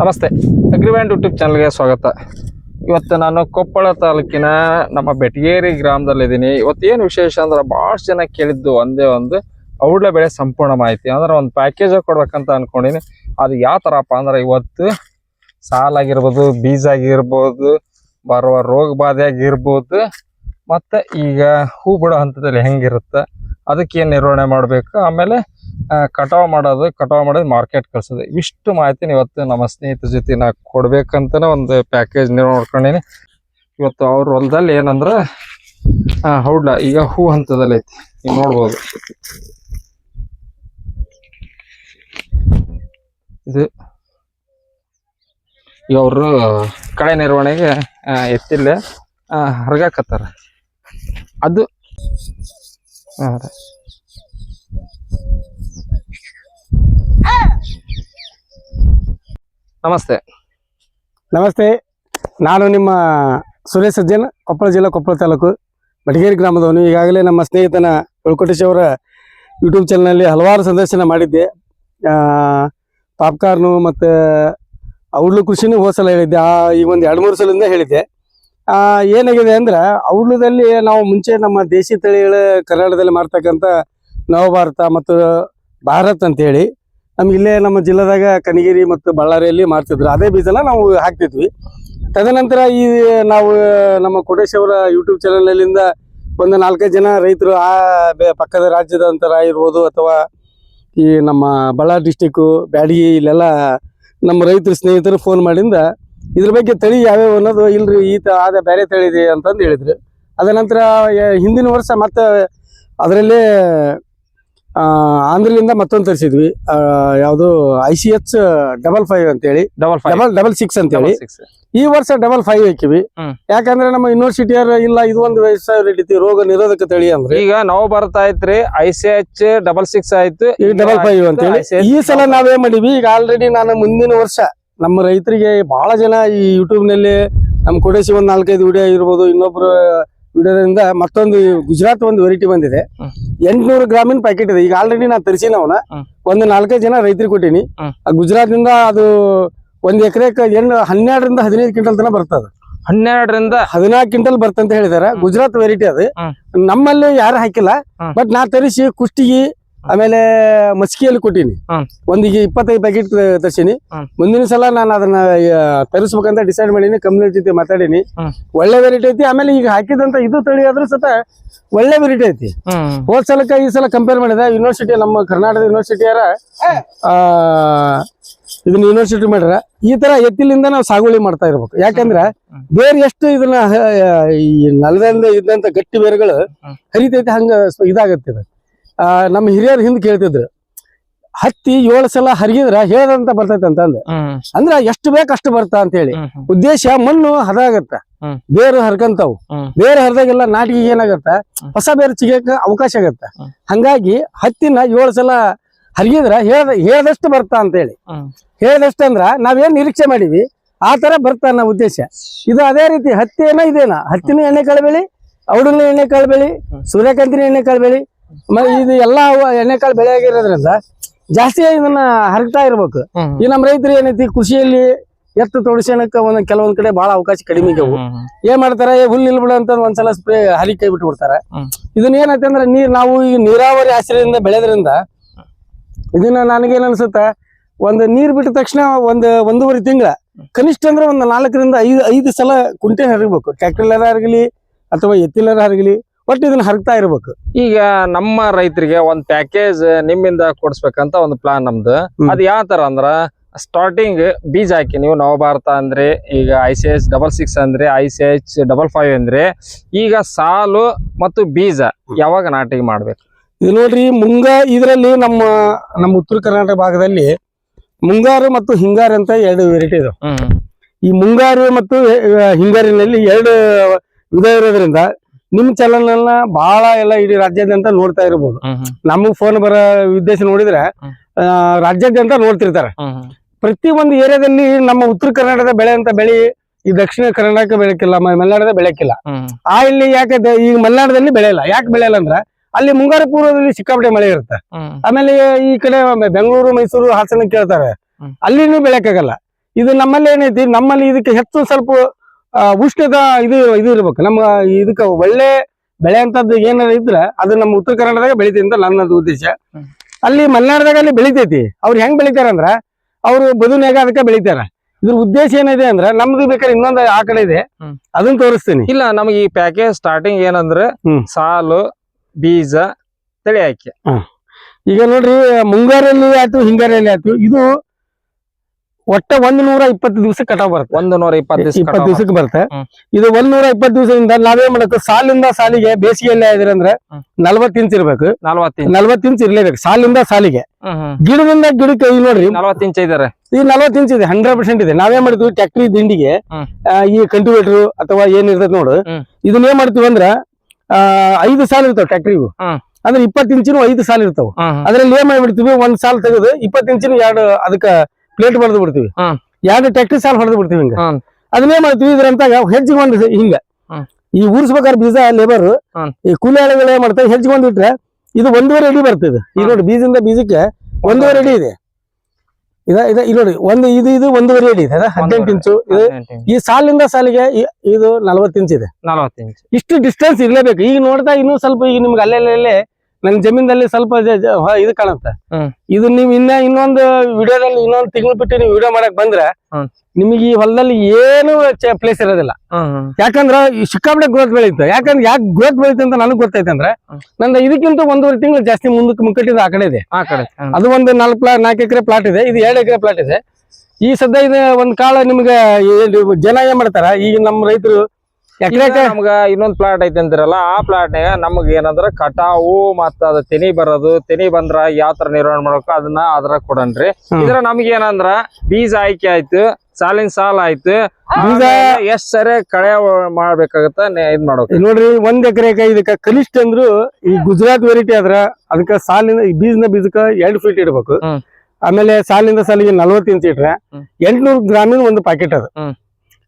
ನಮಸ್ತೆ agreement YouTube ಚಾನಲ್ಗೆ ಸ್ವಾಗತ. ಇವತ್ತು ನಾನು ಕೊಪ್ಪಳ ತಾಲೂಕಿನ ನಮ್ಮ ಬೆಟಗೇರಿ ಗ್ರಾಮದಲ್ಲಿದ್ದೀನಿ. ಇವತ್ತು ಏನು ವಿಶೇಷ ಅಂದ್ರೆ ಭಾಳಷ್ಟು ಜನ ಕೇಳಿದ್ದು ಒಂದೇ ಒಂದು ಔಡ್ಲ ಬೆಳೆ ಸಂಪೂರ್ಣ ಮಾಹಿತಿ. ಅಂದ್ರೆ ಒಂದು ಪ್ಯಾಕೇಜ್ ಕೊಡ್ಬೇಕಂತ ಅನ್ಕೊಂಡಿನಿ. ಅದು ಯಾವ ಥರಪ್ಪ ಅಂದ್ರೆ ಇವತ್ತು ಸಾಲಾಗಿರ್ಬೋದು ಬೀಜ ಆಗಿರ್ಬೋದು, ಬರುವ ರೋಗ ಬಾಧೆ ಆಗಿರ್ಬೋದು, ಮತ್ತು ಈಗ ಹೂ ಬಿಡೋ ಹಂತದಲ್ಲಿ ಹೆಂಗಿರುತ್ತೆ, ಅದಕ್ಕೆ ಏನು ನಿರ್ವಹಣೆ ಮಾಡಬೇಕು, ಆಮೇಲೆ ಕಟಾವ್ ಮಾಡೋದು ಕಟಾವ್ ಮಾಡೋದು ಮಾರ್ಕೆಟ್ ಕಳ್ಸೋದು. ಇವಿಷ್ಟು ಮಾಹಿತಿನ ಇವತ್ತು ನಮ್ಮ ಸ್ನೇಹಿತರ ಜೊತೆ ನಾ ಕೊಡ್ಬೇಕಂತನೇ ಒಂದು ಪ್ಯಾಕೇಜ್ ನೋಡ್ಕೊಂಡೀನಿ. ಇವತ್ತು ಅವ್ರ ಹೊಲದಲ್ಲಿ ಏನಂದ್ರೆ ಹೌಡ್ಲ ಈಗ ಹೂ ಹಂತದಲ್ಲಿ ಐತಿ. ನೀವು ನೋಡ್ಬೋದು. ಇದು ಈಗ ಅವರು ಕಳೆ ನಿರ್ವಹಣೆಗೆ ಎತ್ತಿಲ್ಲ ಹರ್ಗಾಕತ್ತಾರ. ಅದು ಹಾ. ನಮಸ್ತೆ. ನಮಸ್ತೆ. ನಾನು ನಿಮ್ಮ ಸುರೇಶ್ ಸಜ್ಜನ್, ಕೊಪ್ಪಳ ಜಿಲ್ಲಾ ಕೊಪ್ಪಳ ತಾಲೂಕು ಮಡಿಗೇರಿ ಗ್ರಾಮದವನು. ಈಗಾಗಲೇ ನಮ್ಮ ಸ್ನೇಹಿತನ ಉಳ್ಕೊಟೇಶ್ ಅವರ ಯೂಟ್ಯೂಬ್ ಚಾನಲ್ನಲ್ಲಿ ಹಲವಾರು ಸಂದರ್ಶನ ಮಾಡಿದ್ದೆ. ಪಾಪ್ಕಾರ್ನು ಮತ್ತು ಔಡ್ಲು ಕೃಷಿನೂ ಹೋಸಲ ಹೇಳಿದ್ದೆ. ಆ, ಈ ಒಂದು ಎರಡು ಮೂರು ಸಲದಿಂದ ಹೇಳಿದ್ದೆ. ಏನಾಗಿದೆ ಅಂದ್ರೆ ಔಡ್ಲದಲ್ಲಿ ನಾವು ಮುಂಚೆ ನಮ್ಮ ದೇಶಿ ತಳಿಗಳ ಕನ್ನಡದಲ್ಲಿ ಮಾಡ್ತಕ್ಕಂಥ ನವಭಾರತ ಮತ್ತು ಭಾರತ್ ಅಂತ ಹೇಳಿ ನಮ್ಗೆ ಇಲ್ಲೇ ನಮ್ಮ ಜಿಲ್ಲೆದಾಗ ಕನಗಿರಿ ಮತ್ತು ಬಳ್ಳಾರಿಯಲ್ಲಿ ಮಾಡ್ತಿದ್ರು. ಅದೇ ಬೀಜನ ನಾವು ಹಾಕ್ತಿದ್ವಿ. ತದನಂತರ ಈ, ನಾವು ನಮ್ಮ ಕೊಡೇಶ್ ಅವರ ಯೂಟ್ಯೂಬ್ ಅಲ್ಲಿಂದ ಒಂದು ನಾಲ್ಕೈದು ಜನ ರೈತರು ಆ ಪಕ್ಕದ ರಾಜ್ಯದ ಅಂತರ ಇರ್ಬೋದು ಅಥವಾ ಈ ನಮ್ಮ ಬಳ್ಳಾರಿ ಡಿಸ್ಟಿಕ್ಕು ಬ್ಯಾಡಗಿ, ಇಲ್ಲೆಲ್ಲ ನಮ್ಮ ರೈತರು ಸ್ನೇಹಿತರು ಫೋನ್ ಮಾಡಿಂದ ಇದ್ರ ಬಗ್ಗೆ ತಳಿ ಯಾವ್ಯಾವ ಅನ್ನೋದು ಇಲ್ರಿ, ಈ ತ, ಆದ ಬೇರೆ ತಳಿ ಇದೆ ಅಂತಂದು ಹೇಳಿದ್ರು. ಅದ ನಂತರ, ಹಿಂದಿನ ವರ್ಷ ಮತ್ತೆ ಅದರಲ್ಲೇ ಆಂಧ್ರದಿಂದ ಮತ್ತೊಂದು ತರಿಸಿದ್ವಿ. ಯಾವುದು I C H double five ಅಂತೇಳಿ. Double five double double six ಅಂತ ಹೇಳಿ ಈ ವರ್ಷ ಡಬಲ್ ಫೈವ್ ಹಾಕಿವಿ. ಯಾಕಂದ್ರೆ ನಮ್ಮ ಯೂನಿವರ್ಸಿಟಿಯರ್ ಇಲ್ಲ ಇದು ಒಂದು ಹಿಡಿತಿ ರೋಗ ನಿರೋಧಕ ತಳಿ ಅಂದ್ರೆ. ಈಗ ನಾವು ಬರ್ತಾ ಐತ್ರಿ I C H double six ಆಯ್ತು. ಈಗ ಡಬಲ್ ಫೈವ್ ಅಂತ ಹೇಳಿ ಈ ಸಲ ನಾವೇ ಮಾಡಿವಿ. ಈಗ ಆಲ್ರೆಡಿ ನಾನು ಮುಂದಿನ ವರ್ಷ ನಮ್ಮ ರೈತರಿಗೆ ಬಹಳ ಜನ ಈ ಯೂಟ್ಯೂಬ್ನಲ್ಲಿ ನಮ್ ಕೊಡೇಸಿ ಒಂದ್ ನಾಲ್ಕೈದು ವಿಡಿಯೋ ಇರ್ಬೋದು ಇನ್ನೊಬ್ರು ವಿಡಿಯೋದಿಂದ ಮತ್ತೊಂದು ಗುಜರಾತ್ ಒಂದು ವೆರೈಟಿ ಬಂದಿದೆ. ಎಂಟ್ನೂರು ಗ್ರಾಮಿನ ಪ್ಯಾಕೆಟ್ ಇದೆ. ಈಗ ಆಲ್ರೆಡಿ ನಾನು ತರಿಸಿನ ಅವನ. ಒಂದು ನಾಲ್ಕೈದು ಜನ ರೈತರಿಗೆ ಕೊಟ್ಟಿನಿ. ಆ ಗುಜರಾತ್ನಿಂದ ಅದು ಒಂದ್ ಎಕರೆಕ್ ಎಣ್ಣು ಹನ್ನೆರಡರಿಂದ ಹದಿನೈದು ಕ್ವಿಂಟಲ್ ತನಕ ಬರ್ತದ ಹನ್ನೆರಡರಿಂದ ಹದಿನಾಲ್ಕು ಕ್ವಿಂಟಲ್ ಬರ್ತಂತ ಹೇಳಿದಾರೆ. ಗುಜರಾತ್ ವೆರೈಟಿ ಅದು. ನಮ್ಮಲ್ಲಿ ಯಾರು ಹಾಕಿಲ್ಲ. ಬಟ್ ನಾ ತರಿಸಿ ಕುಷ್ಟಿಗಿ ಆಮೇಲೆ ಮಸ್ಕಿಯಲ್ಲಿ ಕೊಟ್ಟಿನಿ. ಒಂದ್ ಒಂದಿಗೆ ಇಪ್ಪತ್ತೈದು ಪ್ಯಾಕೆಟ್ ತರ್ಸಿನಿ. ಮುಂದಿನ ಸಲ ನಾನು ಅದನ್ನ ತರಿಸ್ಬೇಕಂತ ಡಿಸೈಡ್ ಮಾಡೀನಿ ಕಂಪ್ನಿ ಜೊತೆ ಮಾತಾಡೀನಿ. ಒಳ್ಳೆ ವೆರೈಟಿ ಐತಿ ಆಮೇಲೆ ಈಗ ಹಾಕಿದಂತ ಇದು ತಳಿ ಆದ್ರೂ ಸತ ಒಳ್ಳೆ ವೆರೈಟಿ ಐತಿ. ಹೋದ್ ಸಲಕ್ಕ ಈ ಸಲ ಕಂಪೇರ್ ಮಾಡಿದೆ ಯೂನಿವರ್ಸಿಟಿ ನಮ್ಮ ಕರ್ನಾಟಕ ಯೂನಿವರ್ಸಿಟಿಯರ ಆ ಇದನ್ನ ಯೂನಿವರ್ಸಿಟಿ ಮಾಡ್ರ ಈ ತರ ಎತ್ತಿಲಿಂದ ನಾವು ಸಾಗುವಳಿ ಮಾಡ್ತಾ ಇರ್ಬೇಕು. ಯಾಕಂದ್ರೆ ಬೇರೆ ಎಷ್ಟು ಇದನ್ನ ಈ ನಲ್ವೆಂದ ಇದ್ದಂತ ಗಟ್ಟಿ ಬೇರುಗಳು. ಹರಿತೈತಿ ಹಂಗ ಸ್ವ- ಇದಾಗತ್ತೆ ಇದು. ಆ, ನಮ್ಮ ಹಿರಿಯರು ಹಿಂದ್ ಕೇಳ್ತಿದ್ರು ಹತ್ತಿ ಏಳು ಸಲ ಹರಿಗಿದ್ರ ಹೇಳದಂತ ಬರ್ತೈತೆ ಅಂತಂದು. ಅಂದ್ರೆ ಅಂದ್ರ ಎಷ್ಟು ಬೇಕಷ್ಟು ಅಷ್ಟು ಬರ್ತಾ ಅಂತ ಹೇಳಿ ಉದ್ದೇಶ ಮಣ್ಣು ಹದ ಆಗತ್ತ. ಬೇರು ಹರ್ಕಂತಾವು. ಬೇರು ಹರಿದಾಗೆಲ್ಲ ನಾಟಿಗೆ ಏನಾಗತ್ತ? ಹೊಸ ಬೇರು ಚಿಗಕ್ಕ ಅವಕಾಶ ಆಗತ್ತ. ಹಂಗಾಗಿ ಹತ್ತಿನ ಏಳು ಸಲ ಹರಿಗಿದ್ರ ಹೇಳ್ದ ಹೇಳ್ದಷ್ಟು ಬರ್ತಾ ಅಂತ ಹೇಳಿ ಹೇಳದಷ್ಟು ಹೇಳ್ದಷ್ಟು ಅಂದ್ರ ನಾವೇನ್ ನಿರೀಕ್ಷೆ ಮಾಡಿವಿ ಆ ತರ ಬರ್ತ ನಮ್ಮ ಉದ್ದೇಶ. ಇದು ಅದೇ ರೀತಿ ಹತ್ತಿ ಏನೋ ಇದೇನ? ಹತ್ತಿನ ಎಣ್ಣೆ ಬೆಳಿ ಔಡಲಿನ ಎಣ್ಣೆ ಬೆಳಿ ಹ್ಮ್. ಸೂರ್ಯಕಾಂತಿನ ಎಣ್ಣೆ ಬೆಳಿ ಮ- ಇದು ಎಲ್ಲಾ ಎಣ್ಣೆಕಾಳು ಬೆಳೆ ಆಗಿರೋದ್ರಿಂದ ಜಾಸ್ತಿ ಇದನ್ನ ಹರಗ್ತಾ ಇರ್ಬೇಕು. ಈ ನಮ್ಮ ರೈತರು ಏನೈತಿ ಕೃಷಿಯಲ್ಲಿ ಎತ್ತು ತೊಡಸಣಕ್ಕೆ ಒಂದ್ ಕೆಲವೊಂದ್ ಕಡೆ ಬಹಳ ಅವಕಾಶ ಕಡಿಮೆ ಹ್ಮ್ ಏನ್ ಮಾಡ್ತಾರೆ ಏ ಹುಲ್ಲು ಬಿಡ ಅಂತ ಒಂದ್ಸಲ ಸ್ಪ್ರೇ ಹರಿ ಕೈ ಬಿಟ್ಟು ಬಿಡ್ತಾರೆ. ಇದನ್ನ ಏನೈತೆ ಅಂದ್ರೆ ನೀರ್ ನಾವು ಈ ನೀರಾವರಿ ಆಶ್ರಯದಿಂದ ಬೆಳೆದ್ರಿಂದ ಇದನ್ನ ನನಗೇನ್ ಅನ್ಸುತ್ತ ಒಂದ್ ನೀರ್ ಬಿಟ್ಟ ತಕ್ಷಣ ಒಂದ್ ಒಂದೂವರೆ ತಿಂಗಳ ಕನಿಷ್ಠ ಅಂದ್ರೆ ಒಂದ್ ನಾಲ್ಕರಿಂದ ಐದು ಐದು ಸಲ ಕುಂಟೆ ಹರಿಬೇಕು. ಟ್ರ್ಯಾಕ್ಟರ್ಲರ ಹರಗಲಿ ಅಥವಾ ಎತ್ತಿಲಾರ ಹರಗಲಿ. ಒಟ್ಟು ಇದನ್ನ ಹರಕ್ತಾ ಇರ್ಬೇಕು. ಈಗ ನಮ್ಮ ರೈತರಿಗೆ ಒಂದ್ ಪ್ಯಾಕೇಜ್ ನಿಮ್ಮಿಂದ ಕೊಡ್ಸ್ಬೇಕಂತ ಒಂದು ಪ್ಲಾನ್ ನಮ್ದು. ಅದು ಯಾವ ತರ ಅಂದ್ರ ಸ್ಟಾರ್ಟಿಂಗ್ ಬೀಜ ಹಾಕಿ ನೀವು ನವಭಾರತ ಅಂದ್ರೆ ಈಗ I C H double six ಅಂದ್ರೆ I C H double five ಅಂದ್ರೆ ಈಗ ಸಾಲು ಮತ್ತು ಬೀಜ ಯಾವಾಗ ನಾಟಿಗೆ ಮಾಡ್ಬೇಕು? ಇದು ನೋಡ್ರಿ ಮುಂಗ ಇದರಲ್ಲಿ ನಮ್ಮ ನಮ್ಮ ಉತ್ತರ ಕರ್ನಾಟಕ ಭಾಗದಲ್ಲಿ ಮುಂಗಾರು ಮತ್ತು ಹಿಂಗಾರು ಅಂತ ಎರಡು ವೆರೈಟಿ ಇದು ಈ ಮುಂಗಾರು ಮತ್ತು ಹಿಂಗಾರಿನಲ್ಲಿ ಎರಡು ವಿಧ ಇರೋದ್ರಿಂದ ನಿಮ್ ಚಾನಲ್ ಬಹಳ ಎಲ್ಲ ಇಡೀ ರಾಜ್ಯಾದ್ಯಂತ ನೋಡ್ತಾ ಇರಬಹುದು ನಮಗ್ ಫೋನ್ ಬರೋ ಉದ್ದೇಶ ನೋಡಿದ್ರೆ ರಾಜ್ಯಾದ್ಯಂತ ನೋಡ್ತಿರ್ತಾರೆ. ಪ್ರತಿ ಒಂದು ಏರಿಯಾದಲ್ಲಿ ನಮ್ಮ ಉತ್ತರ ಕರ್ನಾಟಕದ ಬೆಳೆ ಅಂತ ಬೆಳಿ ಈ ದಕ್ಷಿಣ ಕರ್ನಾಟಕ ಬೆಳಕಿಲ್ಲ ಮಲೆನಾಡದ ಬೆಳಕಿಲ್ಲ. ಆ ಇಲ್ಲಿ ಯಾಕೆ ಈಗ ಮಲೆನಾಡದಲ್ಲಿ ಬೆಳೆಯಲ್ಲ? ಯಾಕೆ ಬೆಳೆಯಲ್ಲ ಅಂದ್ರೆ ಅಲ್ಲಿ ಮುಂಗಾರು ಪೂರ್ವದಲ್ಲಿ ಸಿಕ್ಕಾಪಟ್ಟೆ ಮಳೆ ಇರುತ್ತೆ. ಆಮೇಲೆ ಈ ಕಡೆ ಬೆಂಗಳೂರು ಮೈಸೂರು ಹಾಸನ ಕೇಳ್ತಾರೆ. ಅಲ್ಲಿನೂ ಬೆಳಕಾಗಲ್ಲ. ಬೆಳೆಯಕ್ಕಾಗಲ್ಲ ಇದು ನಮ್ಮಲ್ಲಿ ಏನೈತಿ? ನಮ್ಮಲ್ಲಿ ಇದಕ್ಕೆ ಹೆಚ್ಚು ಸ್ವಲ್ಪ ಉಷ್ಣದ ಇದು ಇದು ಇರ್ಬೇಕು. ನಮ್ಮ ಇದಕ್ಕೆ ಒಳ್ಳೆ ಬೆಳೆ ಅಂತದ್ದು ಏನಾರ ಇದ್ರೆ ಅದು ನಮ್ಮ ಉತ್ತರ ಕರ್ನಾಟಕದಾಗ ಬೆಳಿತೀವಿ ಅಂತ ನನ್ನದು ಉದ್ದೇಶ. ಅಲ್ಲಿ ಮಲೆನಾಡದಾಗ ಅಲ್ಲಿ ಬೆಳಿತೈತಿ. ಅವ್ರು ಹೆಂಗ್ ಬೆಳಿತಾರ ಅಂದ್ರ ಅವ್ರು ಬದುನಾಗ ಅದಕ್ಕೆ ಬೆಳಿತಾರ. ಇದ್ರ ಉದ್ದೇಶ ಏನಿದೆ ಅಂದ್ರೆ ನಮ್ದು ಬೇಕಾದ್ರೆ ಇನ್ನೊಂದು ಆ ಕಡೆ ಇದೆ. ಅದನ್ನ ತೋರಿಸ್ತೀನಿ. ಇಲ್ಲ ನಮಗೆ ಈ ಪ್ಯಾಕೇಜ್ ಸ್ಟಾರ್ಟಿಂಗ್ ಏನಂದ್ರೆ ಹ್ಮ್. ಸಾಲು ಬೀಜ ತಳಿ ಹಾಕಿ. ಈಗ ನೋಡ್ರಿ ಮುಂಗಾರಲ್ಲಿ ಆಯ್ತು ಹಿಂಗಾರಲ್ಲಿ ಆಯ್ತು. ಇದು ಒಟ್ಟ ಒಂದ್ ನೂರ ಇಪ್ಪತ್ತು ದಿವಸ ಕಟಾವ್ ಬರುತ್ತೆ. ಒಂದ್ ನೂರ ಇಪ್ಪತ್ತು ದಿವಸ ಇಪ್ಪತ್ತು ದಿವಸಕ್ಕೆ ಬರುತ್ತೆ. ಇದು ಒಂದ್ ನೂರ ಇಪ್ಪತ್ತು ದಿವಸದಿಂದ ನಾವೇನ್ ಮಾಡಬೇಕು? ಸಾಲಿಂದ ಸಾಲಿಗೆ ಬೇಸಿಗೆಯಲ್ಲಿ ಆದ್ರೆ ಅಂದ್ರೆ ಹ್ಮ್. ನಲ್ವತ್ತು ಇಂಚ್ ಇರ್ಬೇಕು. ನಲ್ವತ್ತು ಇಂಚ್. ಇರ್ಲೇಬೇಕು. ಸಾಲಿಂದ ಸಾಲಿಗೆ. ಗಿಡದಿಂದ ಗಿಡಕ್ಕೆ ಈಗ ನೋಡ್ರಿ. ನಲ್ವತ್ತು ಇಂಚ್ ಇದಾರೆ. ಈ ನಲ್ವತ್ತು ಇಂಚ್ ಇದೆ ಹಂಡ್ರೆಡ್ ಪರ್ಸೆಂಟ್ ಇದೆ. ನಾವೇನ್ ಮಾಡ್ತೀವಿ? ಟ್ಯಾಕ್ಟ್ರಿ ದಿಂಡಿಗೆ. ಈ ಕಂಟಿವೇಟರ್ ಅಥವಾ ಏನ್ ಇರ್ತದೆ ನೋಡು. ಇದನ್ನ ಏನ್ ಮಾಡ್ತೀವಿ ಅಂದ್ರ ಐದು ಸಾಲ ಇರ್ತಾವ ಟ್ಯಾಕ್ಟ್ರಿಗೂ. ಅಂದ್ರೆ ಇಪ್ಪತ್ತು ಇಂಚಿನ ಐದು ಸಾಲ ಇರ್ತಾವ. ಅದ್ರಲ್ಲಿ ಏನ್ ಮಾಡ್ಬಿಡ್ತೀವಿ? ಒಂದ್ ಸಾಲ ತೆಗೆದು ಇಪ್ಪತ್ತು ಇಂಚಿನ ಎರಡು ಅದಕ್ಕ ಪ್ಲೇಟ್ ಹೊಡೆದು ಬಿಡ್ತೀವಿ. ಯಾವ್ದು ಟ್ಯಾಕ್ಟ್ರಿ ಸಾಲ್ ಹೊಡೆದು ಬಿಡ್ತೀವಿ ಹಿಂಗ. ಅದನ್ನೇ ಮಾಡ್ತೀವಿ ಇದ್ರಂತಾಗ ಹೆಜ್ಜೆ ಬಂದ್ ಹಿಂಗ. ಈ ಊರ್ಸ್ಬೇಕಾದ್ರೆ ಬೀಜ ಲೇಬರ್ ಈ ಕೂಲಿ ಆಳುಗಳು ಏನ್ ಮಾಡ್ತಾರೆ ಹೆಜ್ಜೆ ಬಂದ್ಬಿಟ್ರೆ ಇದು ಒಂದೂವರೆ ಅಡಿ ಬರ್ತದೆ. ಈಗ ನೋಡಿ ಬೀಜದಿಂದ ಬೀಜಕ್ಕೆ ಒಂದೂವರೆ ಅಡಿ ಇದೆ. ಇದ ಇದ ಇಲ್ಲಿ ನೋಡಿ ಒಂದು ಇದು ಇದು ಒಂದೂವರೆ ಅಡಿ ಇದೆ. ಹದಿನೆಂಟು ಇಂಚು. ಇದು ಈ ಸಾಲಿಂದ ಸಾಲಿಗೆ ಇದು ನಲವತ್ತು ಇಂಚ್ ಇದೆ. ನಲವತ್ತು ಇಂಚ್. ಇಷ್ಟು ಡಿಸ್ಟೆನ್ಸ್ ಇರ್ಲೇಬೇಕು. ಈಗ ನೋಡ್ತಾ ಇನ್ನೂ ಸ್ವಲ್ಪ ಈಗ ನಿಮ್ಗೆ ಅಲ್ಲೆಲ್ಲೇ ನನ್ನ ಜಮೀನಲ್ಲಿ ಸ್ವಲ್ಪ ಇದು ಕಾಣುತ್ತೆ. ಇದು ನೀವು ಇನ್ನ ಇನ್ನೊಂದು ವಿಡಿಯೋದಲ್ಲಿ ಇನ್ನೊಂದು ತಿಂಗಳು ಬಿಟ್ಟು ನೀವು ವಿಡಿಯೋ ಮಾಡಕ್ ಬಂದ್ರೆ. ನಿಮಗೆ ಈ ಹೊಲದಲ್ಲಿ ಏನು ಪ್ಲೇಸ್ ಇರೋದಿಲ್ಲ. ಯಾಕಂದ್ರ ಈ ಸಿಕ್ಕಾಪಟ್ಟೆ ಗ್ರೋತ್ ಬೆಳೀತು. ಯಾಕಂದ್ರೆ ಯಾಕೆ ಗ್ರೋತ್ ಬೆಳೀತು ಅಂತ ನನಗೆ ಗೊತ್ತೈತೆ ಅಂದ್ರೆ. ನಂದು ಇದಕ್ಕಿಂತ ಒಂದೂವರೆ ತಿಂಗಳು ಜಾಸ್ತಿ ಮುಂದಕ್ಕೆ ಮುಕ್ಕಟ್ಟಿದ ಆ ಕಡೆ ಇದೆ. ಆ ಕಡೆ ಅದು ಒಂದು ನಾಲ್ಕು ಪ್ಲಾ ನಾಲ್ಕು ಎಕರೆ ಪ್ಲಾಟ್ ಇದೆ. ಇದು ಎರಡು ಎಕರೆ ಪ್ಲಾಟ್ ಇದೆ. ಈ ಸದ್ಯ ಇದು ಒಂದ್ ಕಾಳ ನಿಮ್ಗೆ ಜನ ಏನ್ ಮಾಡ್ತಾರ? ಈಗ ನಮ್ಮ ರೈತರು ನಮ್ಗ ಇನ್ನೊಂದ್ ಪ್ಲಾಟ್ ಐತೆ ಅಂದಿರಲ್ಲ ಆ ಪ್ಲಾಟ್ನಾಗ ನಮಗ್ ಏನಂದ್ರ ಕಟಾವು ಮತ್ತ ಅದ ತೆನಿ ಬರೋದು ತೆನಿ ಬಂದ್ರ ಯಾವ ತರ ನಿರ್ವಹಣೆ ಮಾಡ್ಬೇಕು ಅದನ್ನ ಅದ್ರ ಕೊಡನ್ರಿ. ಇದ್ರ ನಮ್ಗೆ ಏನಂದ್ರ ಬೀಜ ಆಯ್ಕೆ ಆಯ್ತು ಸಾಲಿನ ಸಾಲ ಆಯ್ತು. ಬೀಜ- ಎಷ್ಟ್ ಸರಿ ಕಳೆ ಮಾಡ್ಬೇಕಾಗತ್ತ ಇದ್ ಮಾಡ್ಬೇಕು. ನೋಡ್ರಿ ಒಂದ್ ಎಕರೆಕ ಇದಕ್ಕ ಕನಿಷ್ಠ ಅಂದ್ರು ಈ ಗುಜರಾತ್ ವೆರೈಟಿ ಆದ್ರ ಅದಕ್ಕ ಸಾಲಿನ ಈ ಬೀಜನ ಬೀಜಕ್ಕ ಎರಡ್ ಫೀಟ್ ಇಡ್ಬೇಕು. ಆಮೇಲೆ ಸಾಲಿಂದ ಸಾಲಿಗೆ ನಲ್ವತ್ತು ಇಂಚ್ ಇಟ್ರೆ. ಎಂಟ್ನೂರು ಗ್ರಾಮಿನ ಒಂದು ಪ್ಯಾಕೆಟ್ ಅದು.